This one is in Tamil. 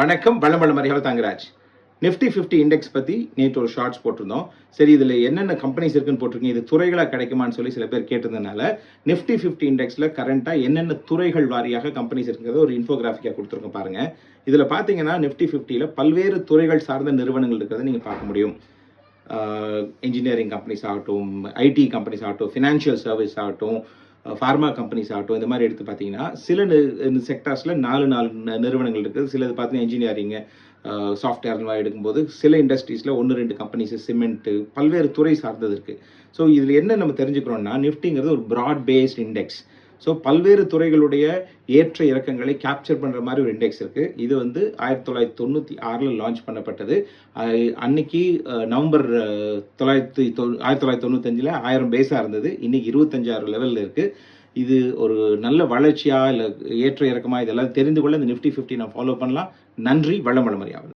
வணக்கம். வளமள மரியாதை தங்கராஜ் நிஃப்டி ஃபிஃப்டி இண்டெக்ஸ் பற்றி நேற்று ஒரு ஷார்ட்ஸ் போட்டிருந்தோம். சரி இதில் என்னென்ன கம்பெனிஸ் இருக்குன்னு போட்டிருக்கீங்க? இது துறைகளாக கிடைக்குமான்னு சொல்லி சில பேர் கேட்டதுனால நிஃப்டி ஃபிஃப்டி இண்டெக்ஸில் கரண்ட்டாக என்னென்ன துறைகள் வாரியாக கம்பெனிஸ் இருக்குங்கிறத ஒரு இன்ஃபோகிராஃபிக்காக கொடுத்துருக்கோம் பாருங்கள் இதில் பார்த்தீங்கன்னா நிஃப்டி ஃபிஃப்டியில் பல்வேறு துறைகள் சார்ந்த நிறுவனங்கள் இருக்கிறத நீங்கள் பார்க்க முடியும். இன்ஜினியரிங் கம்பெனிஸ் ஆகட்டும் ஐடி கம்பெனிஸ் ஆகட்டும் ஃபினான்ஷியல் சர்வீஸ் ஆகட்டும் ஃபார்மா கம்பெனிஸ் ஆகட்டும் இந்த மாதிரி எடுத்து பார்த்தீங்கன்னா சில செக்டார்ஸில் நாலு நாலு நிறுவனங்கள் இருக்குது சிலது பார்த்தீங்கன்னா இன்ஜினியரிங்கு சாஃப்ட்வேர் மாதிரி எடுக்கும்போது சில இண்டஸ்ட்ரீஸில் ஒன்று ரெண்டு கம்பெனிஸ் சிமெண்ட்டு பல்வேறு துறை சார்ந்தது இருக்குது ஸோ இதில் என்ன நம்ம தெரிஞ்சுக்கிறோம்னா நிஃப்டிங்கிறது ஒரு ப்ராட் பேஸ்ட் இண்டெக்ஸ் ஸோ பல்வேறு துறைகளுடைய ஏற்ற இறக்கங்களை கேப்சர் பண்ணுற மாதிரி ஒரு இண்டெக்ஸ் இருக்குது இது வந்து ஆயிரத்தி தொள்ளாயிரத்தி தொண்ணூற்றி ஆறில் லான்ச் பண்ணப்பட்டது. அன்னைக்கு நவம்பர் தொள்ளாயிரத்தி தொ ஆயிரத்தி தொள்ளாயிரத்தி தொண்ணூத்தஞ்சில் ஆயிரம் பேஸாக இருந்தது. இன்றைக்கி இருபத்தஞ்சாயிரம் லெவலில் இருக்குது இது ஒரு நல்ல வளர்ச்சியாக இல்லை ஏற்ற இறக்கமா இதெல்லாம் தெரிந்து கொள்ள இந்த நிஃப்டி ஃபிஃப்டி நான் ஃபாலோ பண்ணலாம். நன்றி வளம்